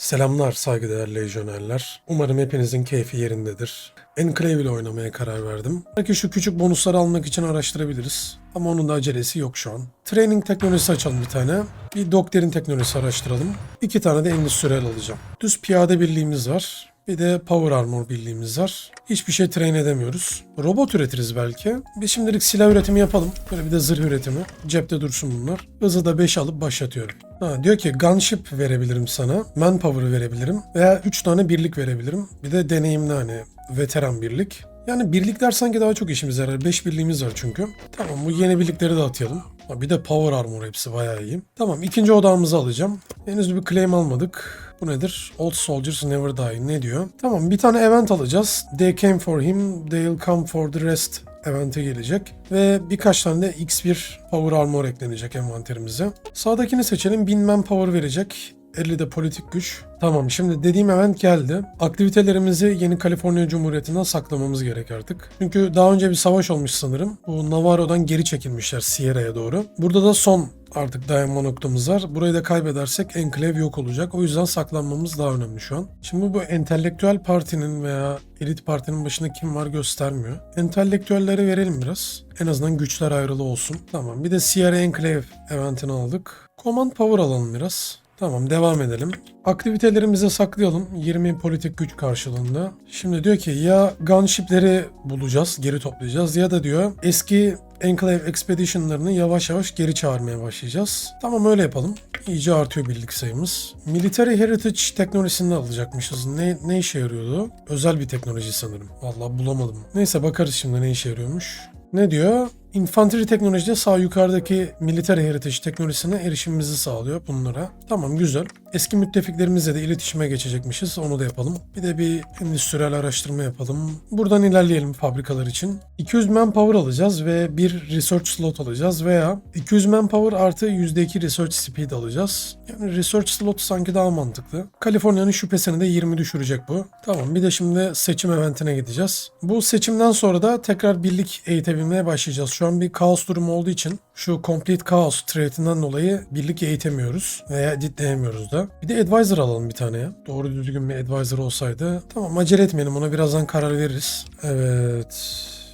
Selamlar saygıdeğer lejyonerler. Umarım hepinizin keyfi yerindedir. Enclave ile oynamaya karar verdim. Belki şu küçük bonusları almak için araştırabiliriz. Ama onun da acelesi yok şu an. Training teknolojisi açalım bir tane. Bir Dokter'in teknolojisi araştıralım. İki tane de endüstriyel alacağım. Düz piyade birliğimiz var. Bir de Power Armor birliğimiz var. Hiçbir şey train edemiyoruz. Robot üretiriz belki. Biz şimdilik silah üretimi yapalım. Böyle bir de zırh üretimi. Cepte dursun bunlar. Hızı da 5 alıp başlatıyorum. Ha, diyor ki gunship verebilirim sana. Manpower verebilirim. Veya 3 tane birlik verebilirim. Bir de deneyimli hani veteran birlik. Yani birlikler sanki daha çok işimize yarar. 5 birliğimiz var çünkü. Tamam bu yeni birlikleri de atayalım. Bir de power armor hepsi bayağı iyi. Tamam ikinci odağımızı alacağım. Henüz bir claim almadık. Bu nedir? Old Soldiers Never Die. Ne diyor? Tamam bir tane event alacağız. They came for him, they'll come for the rest event'e gelecek. Ve birkaç tane de X1 Power Armor eklenecek envanterimize. Sağdakini seçelim. 1000 manpower verecek. 50 de politik güç. Tamam şimdi dediğim event geldi. Aktivitelerimizi yeni Kaliforniya Cumhuriyeti'nden saklamamız gerek artık. Çünkü daha önce bir savaş olmuş sanırım. Bu Navarro'dan geri çekilmişler Sierra'ya doğru. Burada da son artık dayanma noktamız var. Burayı da kaybedersek enklav yok olacak. O yüzden saklanmamız daha önemli şu an. Şimdi bu entelektüel partinin veya elit partinin başında kim var göstermiyor. Entelektüellere verelim biraz. En azından güçler ayrılı olsun. Tamam bir de Sierra Enclave eventini aldık. Command Power alalım biraz. Tamam devam edelim. Aktivitelerimizi saklayalım 20 politik güç karşılığında. Şimdi diyor ki ya gunshipleri bulacağız, geri toplayacağız ya da diyor eski Enclave Expedition'larını yavaş yavaş geri çağırmaya başlayacağız. Tamam öyle yapalım. İyice artıyor birlik sayımız. Military Heritage teknolojisini alacakmışız. Ne, ne işe yarıyordu? Özel bir teknoloji sanırım. Vallahi bulamadım. Neyse bakarız şimdi ne işe yarıyormuş. Ne diyor? Infantry teknolojide sağ yukarıdaki Military Heritage teknolojisine erişimimizi sağlıyor bunlara. Tamam güzel. Eski müttefiklerimizle de iletişime geçecekmişiz. Onu da yapalım. Bir de bir endüstriyel araştırma yapalım. Buradan ilerleyelim fabrikalar için. 200 manpower alacağız ve bir research slot alacağız veya 200 manpower artı %2 research speed alacağız. Yani research slot sanki daha mantıklı. Kaliforniya'nın şüphesini de 20 düşürecek bu. Tamam bir de şimdi seçim eventine gideceğiz. Bu seçimden sonra da tekrar birlik eğitebilmeye başlayacağız. Şu an bir kaos durumu olduğu için şu complete chaos trade'inden dolayı birlik eğitemiyoruz veya editleyemiyoruz da. Bir de advisor alalım bir tane ya. Doğru düzgün bir advisor olsaydı. Tamam acele etmeyelim ona birazdan karar veririz. Evet.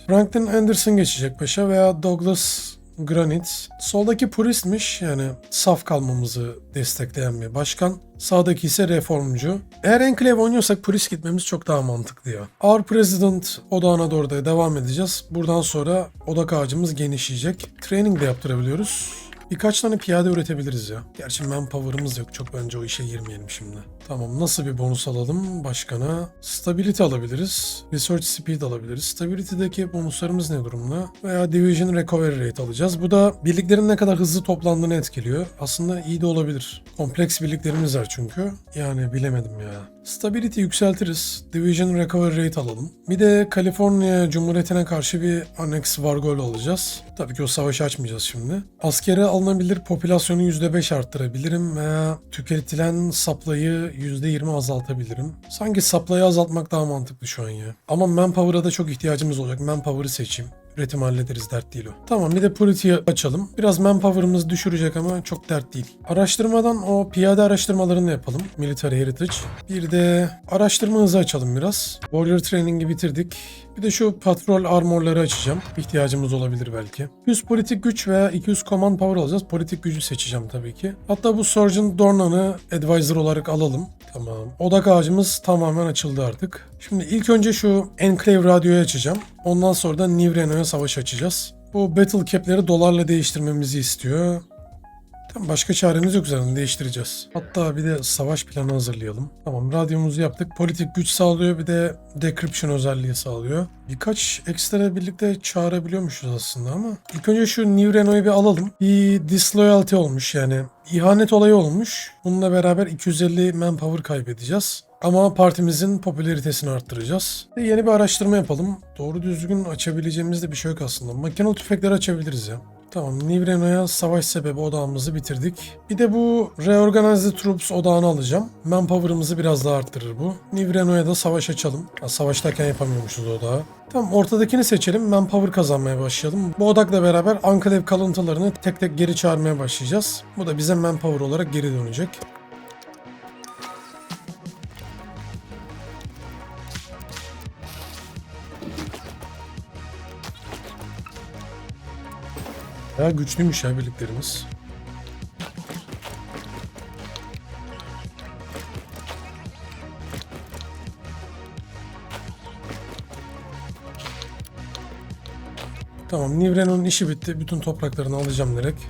Franklin Anderson geçecek başa veya Douglas Granit. Soldaki puristmiş yani saf kalmamızı destekleyen bir başkan. Sağdaki ise reformcu. Eğer Enclave oynuyorsak purist gitmemiz çok daha mantıklı ya. Our President odağına doğru da devam edeceğiz. Buradan sonra odak ağacımız genişleyecek. Training de yaptırabiliyoruz. Birkaç tane piyade üretebiliriz ya. Gerçi manpower'ımız yok. Çok bence o işe girmeyelim şimdi. Tamam nasıl bir bonus alalım başkana? Stability alabiliriz. Research Speed alabiliriz. Stability'deki bonuslarımız ne durumda? Veya Division Recovery Rate alacağız. Bu da birliklerin ne kadar hızlı toplandığını etkiliyor. Aslında iyi de olabilir. Kompleks birliklerimiz var çünkü. Yani bilemedim ya. Stability yükseltiriz. Division Recovery Rate alalım. Bir de Kaliforniya Cumhuriyeti'ne karşı bir Annex Vargol alacağız. Tabii ki o savaşı açmayacağız şimdi. Askere alınabilir popülasyonu %5 arttırabilirim veya tüketilen saplayı %20 azaltabilirim. Sanki saplayı azaltmak daha mantıklı şu an ya. Ama manpower'a da çok ihtiyacımız olacak. Manpower'ı seçeyim. Üretim hallederiz dert değil o. Tamam bir de Polity'yi açalım. Biraz manpower'ımızı düşürecek ama çok dert değil. Araştırmadan o piyade araştırmalarını yapalım. Military Heritage. Bir de araştırma hızı açalım biraz. Warrior Training'i bitirdik. Bir de şu patrol armorları açacağım. İhtiyacımız olabilir belki. 100 politik güç veya 200 command power alacağız. Politik gücü seçeceğim tabii ki. Hatta bu Sergeant Dornan'ı advisor olarak alalım. Tamam. Odak ağacımız tamamen açıldı artık. Şimdi ilk önce şu Enclave radyoyu açacağım. Ondan sonra da New Reno'ya savaş açacağız. Bu Battle Cap'leri dolarla değiştirmemizi istiyor. Başka çaremiz yok zaten değiştireceğiz. Hatta bir de savaş planı hazırlayalım. Tamam radyomuzu yaptık. Politik güç sağlıyor bir de decryption özelliği sağlıyor. Birkaç ekstra birlikte çağırabiliyormuşuz aslında ama ilk önce şu New Renault'u bir alalım. Bir disloyalty olmuş yani ihanet olayı olmuş. Bununla beraber 250 manpower kaybedeceğiz. Ama partimizin popülaritesini arttıracağız. Ve yeni bir araştırma yapalım. Doğru düzgün açabileceğimiz de bir şey yok aslında. Makinalı tüfekleri açabiliriz ya. Tamam, Nivreno'ya savaş sebebi odağımızı bitirdik. Bir de bu Reorganized Troops odağını alacağım. Manpower'ımızı biraz daha arttırır bu. Nivreno'ya da savaş açalım. Ha, savaştayken yapamıyormuşuz odağı. Tamam ortadakini seçelim. Manpower kazanmaya başlayalım. Bu odakla beraber Anklev kalıntılarını tek tek geri çağırmaya başlayacağız. Bu da bize manpower olarak geri dönecek. Ya güçlüymüş ya birliklerimiz. Tamam, Nivre'nin işi bitti. Bütün topraklarını alacağım direkt.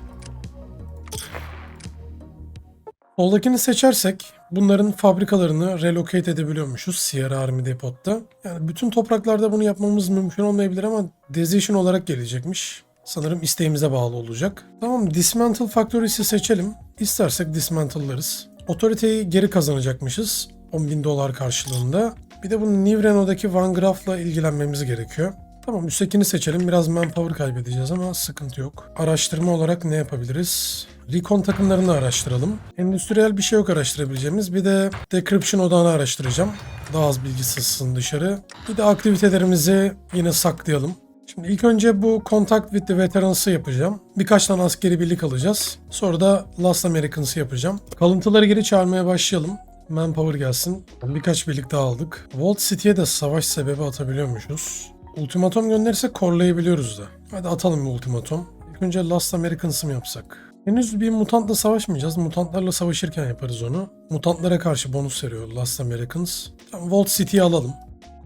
Soldakini seçersek bunların fabrikalarını relocate edebiliyormuşuz Sierra Army Depot'ta. Yani bütün topraklarda bunu yapmamız mümkün olmayabilir ama decision olarak gelecekmiş. Sanırım isteğimize bağlı olacak. Tamam Dismantle Factories'i seçelim. İstersek dismantle'larız. Otoriteyi geri kazanacakmışız. 10.000 dolar karşılığında. Bir de bu New Renault'daki Van Graff'la ilgilenmemiz gerekiyor. Tamam üsttekini seçelim. Biraz manpower kaybedeceğiz ama sıkıntı yok. Araştırma olarak ne yapabiliriz? Recon takımlarını araştıralım. Endüstriyel bir şey yok araştırabileceğimiz. Bir de decryption odağını araştıracağım. Daha az bilgi sızsın dışarı. Bir de aktivitelerimizi yine saklayalım. Şimdi ilk önce bu Contact with the Veterans'ı yapacağım. Birkaç tane askeri birlik alacağız. Sonra da Last Americans'ı yapacağım. Kalıntıları geri çağırmaya başlayalım. Manpower gelsin. Birkaç birlik daha aldık. Vault City'ye de savaş sebebi atabiliyormuşuz. Ultimatom gönderirsek korlayabiliyoruz da. Hadi atalım bir ultimatom. İlk önce Last Americans'ı mı yapsak? Henüz bir mutantla savaşmayacağız. Mutantlarla savaşırken yaparız onu. Mutantlara karşı bonus veriyor Last Americans. Tamam, Vault City'yi alalım.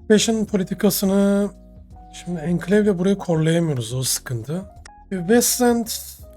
Fashion politikasını şimdi Enclave'le burayı korlayamıyoruz o sıkıntı. Westland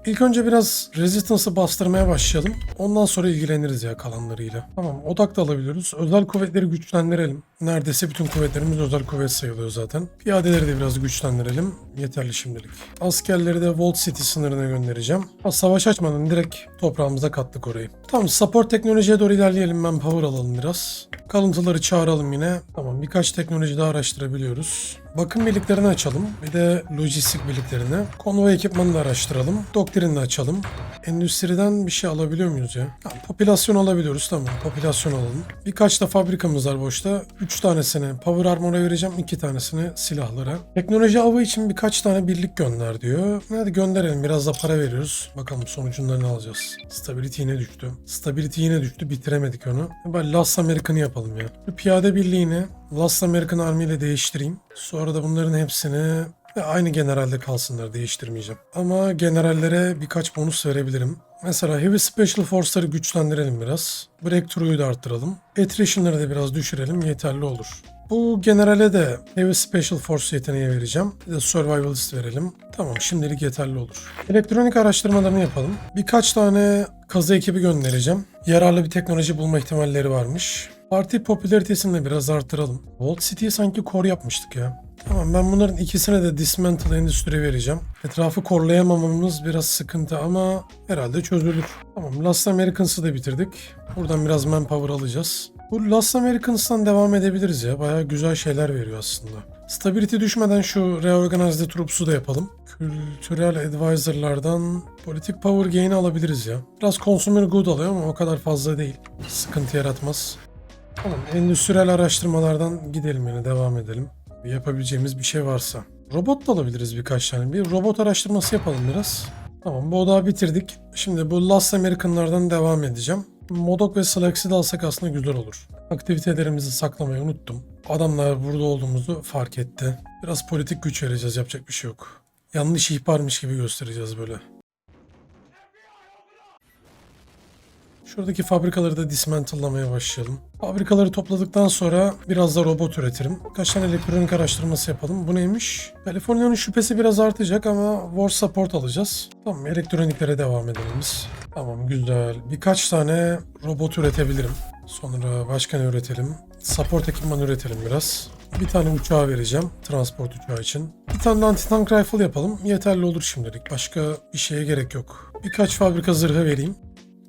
ilk önce biraz Resistance'ı bastırmaya başlayalım. Ondan sonra ilgileniriz ya kalanlarıyla. Tamam odak da alabiliyoruz. Özel kuvvetleri güçlendirelim. Neredeyse bütün kuvvetlerimiz özel kuvvet sayılıyor zaten. Piyadeleri de biraz güçlendirelim. Yeterli şimdilik. Askerleri de Vault City sınırına göndereceğim. Ha, savaş açmadan direkt toprağımıza kattık orayı. Tamam support teknolojiye doğru ilerleyelim. Ben power alalım biraz. Kalıntıları çağıralım yine. Tamam birkaç teknoloji daha araştırabiliyoruz. Bakım birliklerini açalım. Bir de lojistik birliklerini. Konvoy ekipmanını da araştıralım. Doktrini de açalım. Endüstriden bir şey alabiliyor muyuz ya? Tamam, popülasyon alabiliyoruz tamam. Popülasyon alalım. Birkaç da fabrikamız var boşta. 3 tanesini Power Armor'a vereceğim. 2 tanesini silahlara. Teknoloji avı için birkaç tane birlik gönder diyor. Hadi gönderelim. Biraz da para veriyoruz. Bakalım sonucunda ne alacağız. Stability yine düştü. Stability yine düştü. Bitiremedik onu. Bari Last American'ı yapalım ya. Şu piyade birliğini Last American Army ile değiştireyim. Sonra da bunların hepsini aynı generalde kalsınlar değiştirmeyeceğim. Ama generallere birkaç bonus verebilirim. Mesela Heavy Special Force'ları güçlendirelim biraz. Breakthrough'u da arttıralım. Attrition'ları da biraz düşürelim yeterli olur. Bu generale de Heavy Special Force yeteneği vereceğim. Bir de Survivalist verelim. Tamam şimdilik yeterli olur. Elektronik araştırmalarını yapalım. Birkaç tane kazı ekibi göndereceğim. Yararlı bir teknoloji bulma ihtimalleri varmış. Parti popülaritesini de biraz arttıralım. Vault City'ye sanki core yapmıştık ya. Tamam ben bunların ikisine de Dismantle Endüstri vereceğim. Etrafı korlayamamamız biraz sıkıntı ama herhalde çözülür. Tamam Last Americans'ı da bitirdik. Buradan biraz manpower alacağız. Bu Last Americans'tan devam edebiliriz ya. Bayağı güzel şeyler veriyor aslında. Stability düşmeden şu Reorganized Troops'u da yapalım. Kültürel Advisor'lardan politik power gain'i alabiliriz ya. Biraz consumer good alıyor ama o kadar fazla değil. Sıkıntı yaratmaz. Tamam, endüstriyel araştırmalardan gidelim yine devam edelim. Yapabileceğimiz bir şey varsa. Robot da alabiliriz birkaç tane. Bir robot araştırması yapalım biraz. Tamam bu odağı bitirdik. Şimdi bu Last American'lardan devam edeceğim. Modok ve Slax'i de alsak aslında güzel olur. Aktivitelerimizi saklamayı unuttum. Adamlar burada olduğumuzu fark etti. Biraz politik güç vereceğiz yapacak bir şey yok. Yanlış ihbarmış gibi göstereceğiz böyle. Şuradaki fabrikaları da dismantle'lamaya başlayalım. Fabrikaları topladıktan sonra biraz da robot üretirim. Kaç tane elektronik araştırması yapalım. Bu neymiş? Kaliforniya'nın şüphesi biraz artacak ama War Support alacağız. Tamam elektroniklere devam edelim biz. Tamam güzel. Birkaç tane robot üretebilirim. Sonra başka ne üretelim? Support ekipman üretelim biraz. Bir tane uçağı vereceğim. Transport uçağı için. Bir tane de anti-tank rifle yapalım. Yeterli olur şimdilik. Başka bir şeye gerek yok. Birkaç fabrika zırhı vereyim.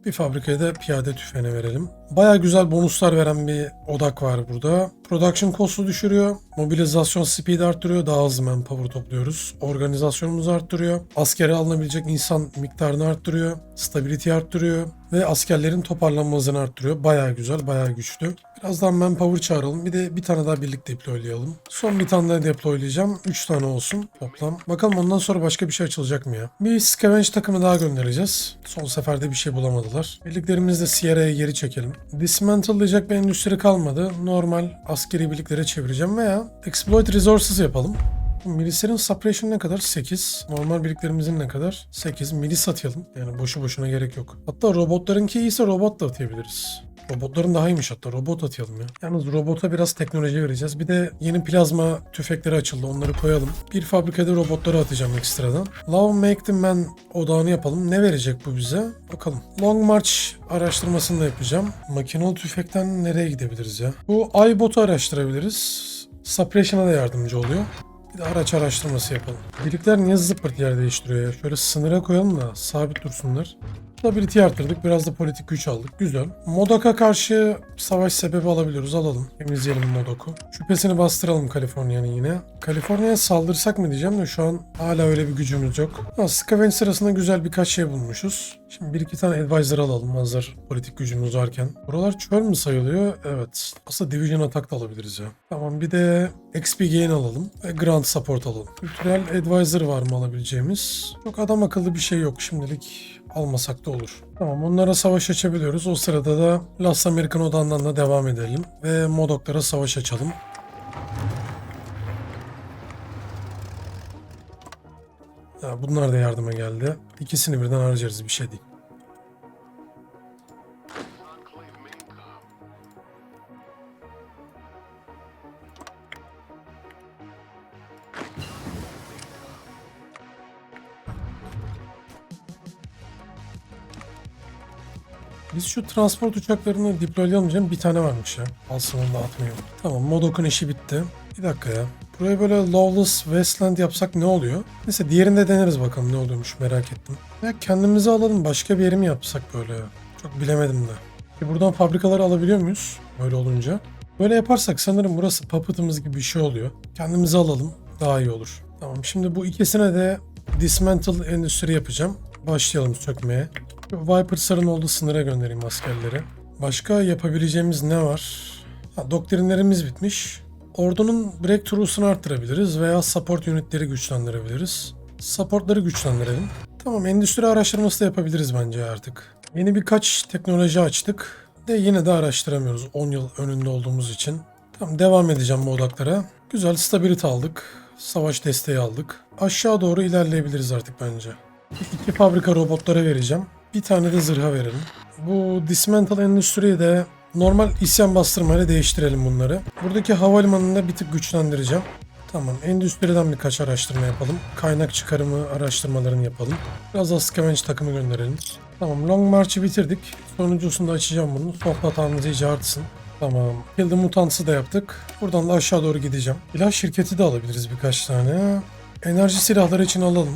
Bir fabrikaya da piyade tüfeğine verelim. Baya güzel bonuslar veren bir odak var burada. Production cost'u düşürüyor. Mobilizasyon speed arttırıyor. Daha hızlı manpower topluyoruz. Organizasyonumuzu arttırıyor. Askere alınabilecek insan miktarını arttırıyor. Stability arttırıyor. Ve askerlerin toparlanma hızını arttırıyor. Baya güzel, baya güçlü. Birazdan manpower çağıralım. Bir de bir tane daha birlik deploylayalım. Son bir tane daha deploylayacağım. 3 tane olsun toplam. Bakalım ondan sonra başka bir şey açılacak mı ya? Bir scavenge takımı daha göndereceğiz. Son seferde bir şey bulamadılar. Birliklerimizi de Sierra'ya geri çekelim. Dismantle'layacak bir endüstri kalmadı. Normal askeri birliklere çevireceğim veya exploit resources yapalım. Milislerin suppression ne kadar? 8. Normal birliklerimizin ne kadar? 8. Milis atayalım. Yani boşu boşuna gerek yok. Hatta robotlarınki iyiyse robot da atayabiliriz. Robotların daha iyiymiş hatta. Robot atayalım ya. Yalnız robota biraz teknoloji vereceğiz. Bir de yeni plazma tüfekleri açıldı. Onları koyalım. Bir fabrikada robotları atacağım ekstradan. Love Make the Man odağını yapalım. Ne verecek bu bize? Bakalım. Long March araştırmasını da yapacağım. Makinalı tüfekten nereye gidebiliriz ya? Bu iBot'u araştırabiliriz. Suppression'a da yardımcı oluyor. Bir araç araştırması yapalım. Birlikler niye zıppırt yer değiştiriyor ya? Şöyle sınıra koyalım da sabit dursunlar. Stability arttırdık. Biraz da politik güç aldık. Güzel. Modok'a karşı savaş sebebi alabiliyoruz. Alalım. Temizleyelim Modok'u. Şüphesini bastıralım Kaliforniya'nın yine. Kaliforniya'ya saldırsak mı diyeceğim de şu an hala öyle bir gücümüz yok. Ha, Scavenge sırasında güzel birkaç şey bulmuşuz. Şimdi bir iki tane advisor alalım hazır politik gücümüz varken. Buralar çöl mü sayılıyor? Evet. Aslında Division Attack da alabiliriz ya. Tamam bir de XP Gain alalım ve Grant Support alalım. Kültürel Advisor var mı alabileceğimiz? Çok adam akıllı bir şey yok şimdilik almasak da olur. Tamam onlara savaş açabiliyoruz. O sırada da Las American odandan da devam edelim. Ve Modoklara savaş açalım. Ya bunlar da yardıma geldi. İkisini birden harcarız bir şey değil. Biz şu transport uçaklarını deploylayalım canım. Bir tane varmış ya. Alsın onu da atmayalım. Tamam Modok'un işi bitti. Bir dakika ya. Buraya böyle Lawless Wasteland yapsak ne oluyor? Neyse diğerinde deneriz bakalım ne oluyormuş merak ettim. Ya kendimizi alalım başka bir yeri mi yapsak böyle? Çok bilemedim de. E buradan fabrikaları alabiliyor muyuz? Böyle olunca. Böyle yaparsak sanırım burası puppet'ımız gibi bir şey oluyor. Kendimizi alalım. Daha iyi olur. Tamam şimdi bu ikisine de dismantle endüstri yapacağım. Başlayalım sökmeye. Vipers'ların olduğu sınıra göndereyim askerleri. Başka yapabileceğimiz ne var? Ha, doktrinlerimiz bitmiş. Ordunun breakthrough'sunu arttırabiliriz veya support unitleri güçlendirebiliriz. Supportları güçlendirelim. Tamam endüstri araştırması da yapabiliriz bence artık. Yeni birkaç teknoloji açtık. De yine de araştıramıyoruz 10 yıl önünde olduğumuz için. Tamam devam edeceğim bu odaklara. Güzel stabilite aldık. Savaş desteği aldık. Aşağı doğru ilerleyebiliriz artık bence. İki fabrika robotlara vereceğim. Bir tane de zırha verelim. Bu dismantle endüstriyi de normal isyan bastırmayla değiştirelim bunları. Buradaki havalimanını da bir tık güçlendireceğim. Tamam, endüstriden birkaç araştırma yapalım. Kaynak çıkarımı araştırmalarını yapalım. Biraz da scavenge takımı gönderelim. Tamam, Long March'ı bitirdik. Sonuncusunu da açacağım bunu. Sohbet hatamız iyice artsın. Tamam. Kill the Mutants'ı da yaptık. Buradan da aşağı doğru gideceğim. İlaç şirketi de alabiliriz birkaç tane. Enerji silahları için alalım.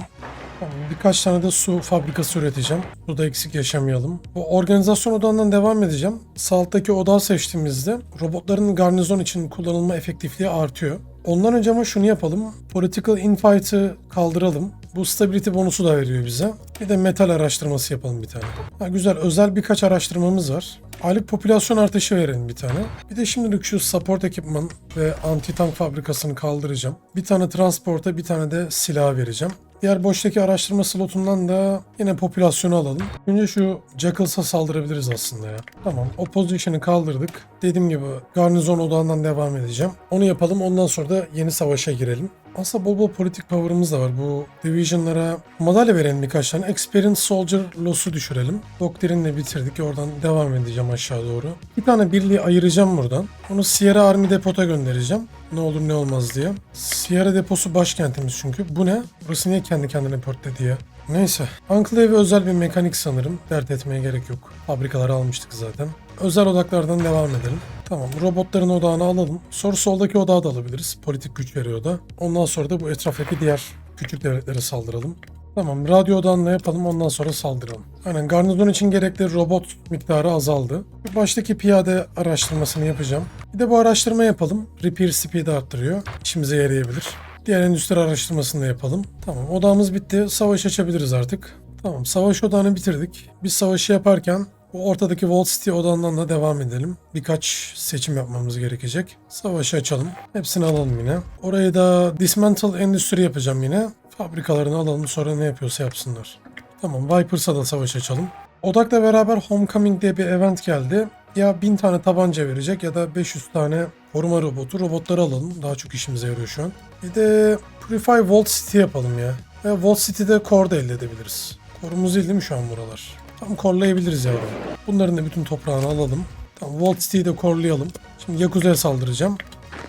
Birkaç tane de su fabrikası üreteceğim. Suda eksik yaşamayalım. Bu organizasyon odağından devam edeceğim. Sağ alttaki seçtiğimizde robotların garnizon için kullanılma efektifliği artıyor. Ondan önce ama şunu yapalım. Political Infight'ı kaldıralım. Bu stability bonusu da veriyor bize. Bir de metal araştırması yapalım bir tane. Ha, güzel özel birkaç araştırmamız var. Aylık popülasyon artışı verelim bir tane. Bir de şimdilik şu support ekipman ve anti tank fabrikasını kaldıracağım. Bir tane transporta bir tane de silah vereceğim. Diğer boştaki araştırma slotundan da yine popülasyonu alalım. Önce şu Jackals'a saldırabiliriz aslında ya. Tamam. Opposition'ı kaldırdık. Dediğim gibi garnizon odağından devam edeceğim. Onu yapalım. Ondan sonra da yeni savaşa girelim. Aslında bol bol politik power'ımız da var. Bu division'lara madalya verelim birkaç tane. Experience Soldier loss'u düşürelim. Doktrinle bitirdik. Oradan devam edeceğim aşağı doğru. Bir tane birliği ayıracağım buradan. Onu Sierra Army Depot'a göndereceğim. Ne olur ne olmaz diye. Sierra deposu başkentimiz çünkü. Bu ne? Burası niye kendi kendine pörtledi ya? Neyse. Enclave özel bir mekanik sanırım. Dert etmeye gerek yok. Fabrikaları almıştık zaten. Özel odaklardan devam edelim. Tamam robotların odağını alalım. Sonra soldaki odağı da alabiliriz. Politik güç veriyor da. Ondan sonra da bu etraftaki diğer küçük devletlere saldıralım. Tamam radyo odağını yapalım ondan sonra saldıralım. Aynen garnizon için gerekli robot miktarı azaldı. Bir baştaki piyade araştırmasını yapacağım. Bir de bu araştırma yapalım. Repair speed'i arttırıyor. İşimize yarayabilir. Diğer endüstri araştırmasını da yapalım. Tamam odağımız bitti. Savaş açabiliriz artık. Tamam savaş odağını bitirdik. Biz savaşı yaparken bu ortadaki Wall City odağından da devam edelim. Birkaç seçim yapmamız gerekecek. Savaşı açalım. Hepsini alalım yine. Orayı da Dismantle Endüstri yapacağım yine. Fabrikalarını alalım sonra ne yapıyorsa yapsınlar. Tamam Vipers'a da savaş açalım. Odak'la beraber Homecoming diye bir event geldi. Ya 1000 tane tabanca verecek ya da 500 tane koruma robotu. Robotları alalım. Daha çok işimize yarıyor şu an. Bir de Purify Vault City yapalım ya. Ve Vault City'de core da elde edebiliriz. Korumuz değil değil mi şu an buralar? Tam korlayabiliriz yavrum. Bunların da bütün toprağını alalım. Tamam Vault City'yi de korlayalım. Şimdi Yakuza'ya saldıracağım.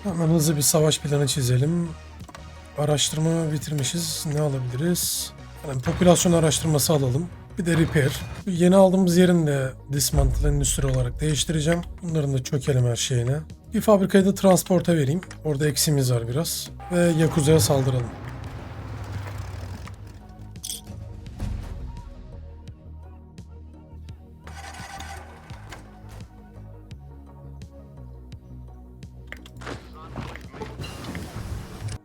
Hemen hızlı bir savaş planı çizelim. Araştırma bitirmişiz. Ne alabiliriz? Yani popülasyon araştırması alalım. Bir de repair. Yeni aldığımız yerin de dismantle endüstri olarak değiştireceğim. Bunların da çökelim her şeyine. Bir fabrikayı da transporta vereyim. Orada eksimiz var biraz. Ve Yakuza'ya saldıralım.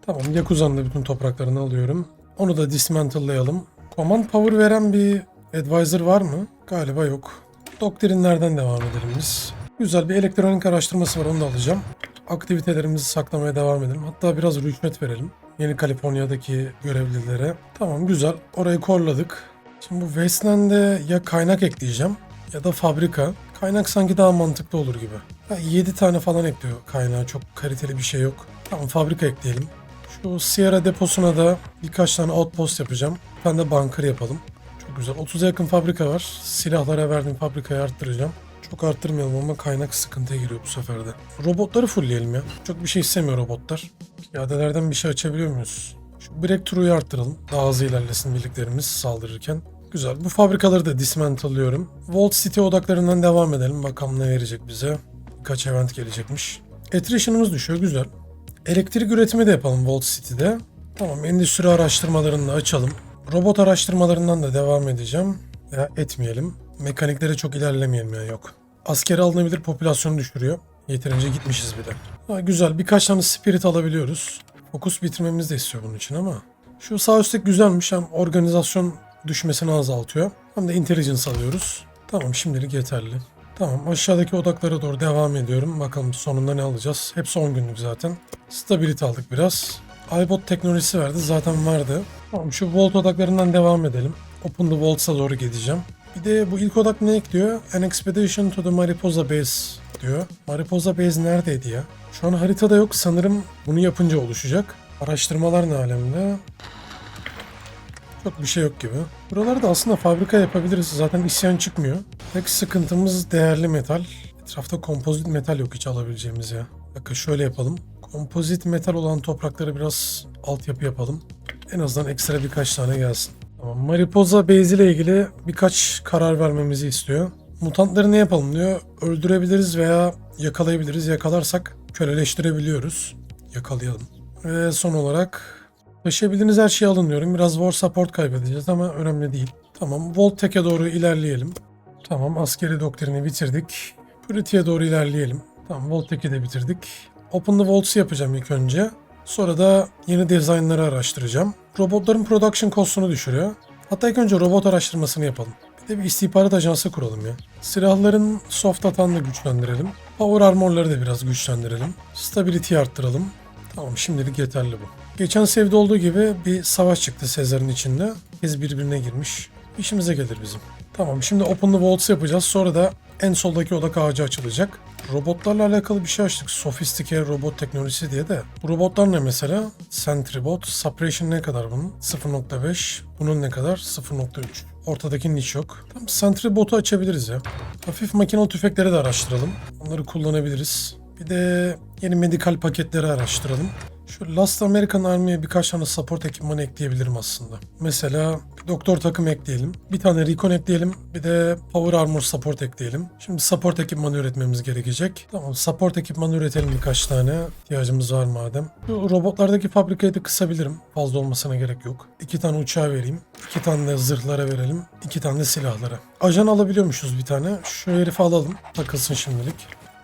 Tamam Yakuza'nın da bütün topraklarını alıyorum. Onu da dismantle'layalım. Command power veren bir advisor var mı? Galiba yok. Doktrinlerden devam edelim biz. Güzel bir elektronik araştırması var onu da alacağım. Aktivitelerimizi saklamaya devam edelim. Hatta biraz rüşvet verelim. Yeni Kaliforniya'daki görevlilere. Tamam güzel. Orayı korladık. Şimdi bu Westland'e ya kaynak ekleyeceğim ya da fabrika. Kaynak sanki daha mantıklı olur gibi. Ha, 7 tane falan ekliyor kaynağı. Çok kaliteli bir şey yok. Tamam fabrika ekleyelim. Şu Sierra deposuna da birkaç tane outpost yapacağım. Tane de bunker yapalım. Çok güzel. 30'a yakın fabrika var. Silahlara verdiğim fabrikayı arttıracağım. Çok arttırmayalım ama kaynak sıkıntıya giriyor bu sefer de. Robotları fullleyelim ya. Çok bir şey istemiyor robotlar. Piyadelerden bir şey açabiliyor muyuz? Şu breakthrough'u arttıralım. Daha hızlı ilerlesin birliklerimiz saldırırken. Güzel. Bu fabrikaları da dismantle'lıyorum. Vault City odaklarından devam edelim. Bakalım ne verecek bize. Birkaç event gelecekmiş. Attrition'ımız düşüyor. Güzel. Elektrik üretimi de yapalım Vault City'de. Tamam endüstri araştırmalarını da açalım. Robot araştırmalarından da devam edeceğim. Ya etmeyelim. Mekaniklere çok ilerlemeyelim ya yok. Askeri alınabilir popülasyonu düşürüyor. Yeterince gitmişiz bir de. Ha, güzel birkaç tane spirit alabiliyoruz. Fokus bitirmemizi de istiyor bunun için ama. Şu sağ üstteki güzelmiş hem organizasyon düşmesini azaltıyor. Hem de intelligence alıyoruz. Tamam şimdilik yeterli. Tamam aşağıdaki odaklara doğru devam ediyorum. Bakalım sonunda ne alacağız. Hepsi 10 günlük zaten. Stability aldık biraz. iBot teknolojisi verdi. Zaten vardı. Tamam şu Vault odaklarından devam edelim. Open the Vaults'a doğru gideceğim. Bir de bu ilk odak ne ekliyor? An expedition to the Mariposa Base diyor. Mariposa Base neredeydi ya? Şu an haritada yok. Sanırım bunu yapınca oluşacak. Araştırmalar ne alemde? Çok bir şey yok gibi. Buralarda aslında fabrika yapabiliriz. Zaten isyan çıkmıyor. Tek sıkıntımız değerli metal. Etrafta kompozit metal yok hiç alabileceğimiz ya. Bakın şöyle yapalım. Kompozit metal olan toprakları biraz altyapı yapalım. En azından ekstra birkaç tane gelsin. Tamam. Mariposa Base ile ilgili birkaç karar vermemizi istiyor. Mutantları ne yapalım diyor. Öldürebiliriz veya yakalayabiliriz. Yakalarsak köleleştirebiliyoruz. Yakalayalım. Ve son olarak Taşıyabildiğiniz her şeyi alın diyorum. Biraz war support kaybedeceğiz ama önemli değil. Tamam. Voltek'e doğru ilerleyelim. Tamam. Askeri doktrini bitirdik. Purity'ye doğru ilerleyelim. Tamam. Voltek'i de bitirdik. Open the Vaults'ı yapacağım ilk önce. Sonra da yeni dizaynları araştıracağım. Robotların production cost'unu düşürüyor. Hatta ilk önce robot araştırmasını yapalım. Bir de bir istihbarat ajansı kuralım ya. Silahların soft atağını da güçlendirelim. Power armorları da biraz güçlendirelim. Stability'yi arttıralım. Tamam şimdilik yeterli bu. Geçen sevde olduğu gibi bir savaş çıktı Sezar'ın içinde. Herkes birbirine girmiş. İşimize gelir bizim. Tamam şimdi Open the Vaults yapacağız. Sonra da en soldaki odak ağacı açılacak. Robotlarla alakalı bir şey açtık. Sofistike robot teknolojisi diye de. Bu robotlar ne mesela? Sentribot. Suppression ne kadar bunun? 0.5. Bunun ne kadar? 0.3. Ortadaki niş yok. Tamam Sentribot'u açabiliriz ya. Hafif makinalı tüfekleri de araştıralım. Onları kullanabiliriz. Bir de yeni medikal paketleri araştıralım. Şu Last American Army'ye birkaç tane support ekipmanı ekleyebilirim aslında. Mesela doktor takım ekleyelim. Bir tane recon ekleyelim. Bir de power armor support ekleyelim. Şimdi support ekipmanı üretmemiz gerekecek. Tamam support ekipmanı üretelim birkaç tane. İhtiyacımız var madem. Şu robotlardaki fabrikayı da kısabilirim. Fazla olmasına gerek yok. İki tane uçağa vereyim. İki tane zırhlara verelim. İki tane silahlara. Ajan alabiliyormuşuz bir tane. Şu herifi alalım. Takılsın şimdilik.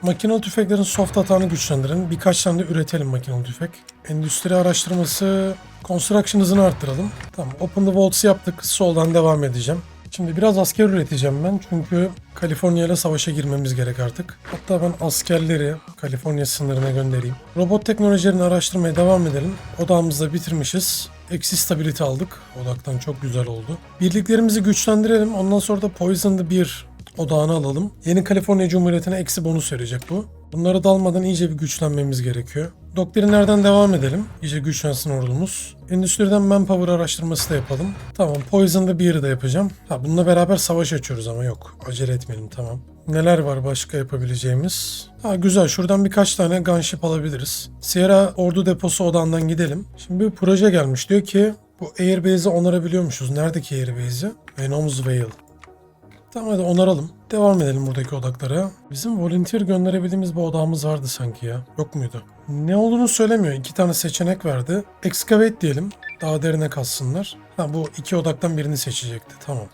Makinalı tüfeklerin soft atağını güçlendirelim. Birkaç tane de üretelim makinalı tüfek. Endüstri araştırması, construction hızını arttıralım. Tamam, Open the Vaults'ı yaptık. Soldan devam edeceğim. Şimdi biraz asker üreteceğim ben çünkü Kaliforniya ile savaşa girmemiz gerek artık. Hatta ben askerleri Kaliforniya sınırına göndereyim. Robot teknolojilerini araştırmaya devam edelim. Odağımızda bitirmişiz. Eksi stability aldık. Odaktan çok güzel oldu. Birliklerimizi güçlendirelim. Ondan sonra da Poison'da bir odağını alalım. Yeni Kaliforniya Cumhuriyeti'ne eksi bonus verecek bu. Bunları dalmadan iyice bir güçlenmemiz gerekiyor. Doktrinlerden devam edelim. İyice güçlensin ordumuz. Endüstriden manpower araştırması da yapalım. Tamam Poison'da bir yeri de yapacağım. Ha bununla beraber savaş açıyoruz ama yok. Acele etmeyelim tamam. Neler var başka yapabileceğimiz? Ha güzel şuradan birkaç tane gunship alabiliriz. Sierra ordu deposu odağından gidelim. Şimdi bir proje gelmiş diyor ki bu Airbase'i onarabiliyormuşuz. Neredeki Airbase'i? Venom's Vale. Tamam hadi onaralım. Devam edelim buradaki odaklara. Bizim volunteer gönderebildiğimiz bir odağımız vardı sanki ya. Yok muydu? Ne olduğunu söylemiyor. İki tane seçenek verdi. Excavate diyelim. Daha derine kazsınlar. Ha bu iki odaktan birini seçecekti. Tamam.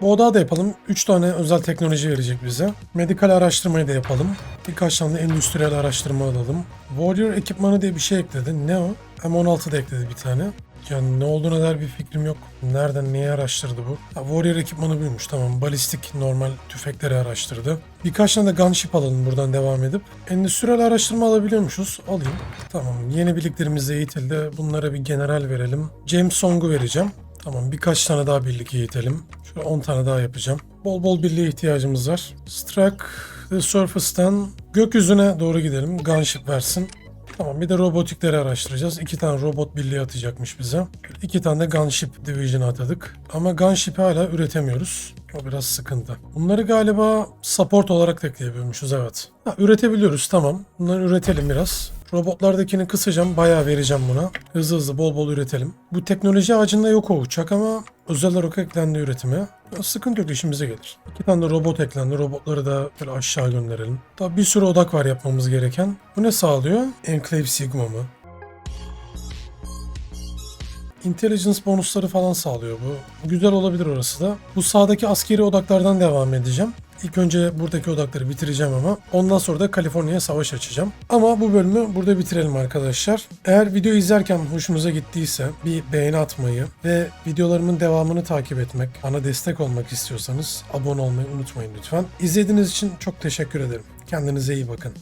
Bu odağı da yapalım. 3 tane özel teknoloji verecek bize. Medikal araştırmayı da yapalım. Birkaç tane de endüstriyel araştırma alalım. Warrior ekipmanı diye bir şey ekledi. Ne o? M16 da ekledi bir tane. Yani ne olduğuna dair bir fikrim yok. Nereden neyi araştırdı bu? Ha, Warrior ekipmanı buymuş tamam. Balistik normal tüfekleri araştırdı. Birkaç tane de gunship alalım buradan devam edip. Endüstriyel araştırma alabiliyormuşuz. Alayım. Tamam yeni birliklerimiz eğitildi. Bunlara bir general verelim. James Song'u vereceğim. Tamam birkaç tane daha birlik eğitelim. Şöyle 10 tane daha yapacağım. Bol bol birliğe ihtiyacımız var. Struck the Surface'tan gökyüzüne doğru gidelim. Gunship versin. Tamam bir de robotikleri araştıracağız. İki tane robot birliği atacakmış bize. İki tane de Gunship Division atadık. Ama Gunship'i hala üretemiyoruz. O biraz sıkıntı. Bunları galiba support olarak da ekleyebiliyormuşuz evet. Ha, üretebiliyoruz tamam. Bunları üretelim biraz. Robotlardakini kısacağım. Bayağı vereceğim buna. Hızlı hızlı bol bol üretelim. Bu teknoloji ağacında yok o uçak ama özel olarak eklendi üretime. Sıkıntı yok işimize gelir. İki tane de robot eklendi. Robotları da böyle aşağı gönderelim. Daha bir sürü odak var yapmamız gereken. Bu ne sağlıyor? Enclave Sigma mı? Intelligence bonusları falan sağlıyor bu. Güzel olabilir orası da. Bu sağdaki askeri odaklardan devam edeceğim. İlk önce buradaki odakları bitireceğim ama ondan sonra da Kaliforniya'ya savaş açacağım. Ama bu bölümü burada bitirelim arkadaşlar. Eğer video izlerken hoşunuza gittiyse bir beğeni atmayı ve videolarımın devamını takip etmek, bana destek olmak istiyorsanız abone olmayı unutmayın lütfen. İzlediğiniz için çok teşekkür ederim. Kendinize iyi bakın.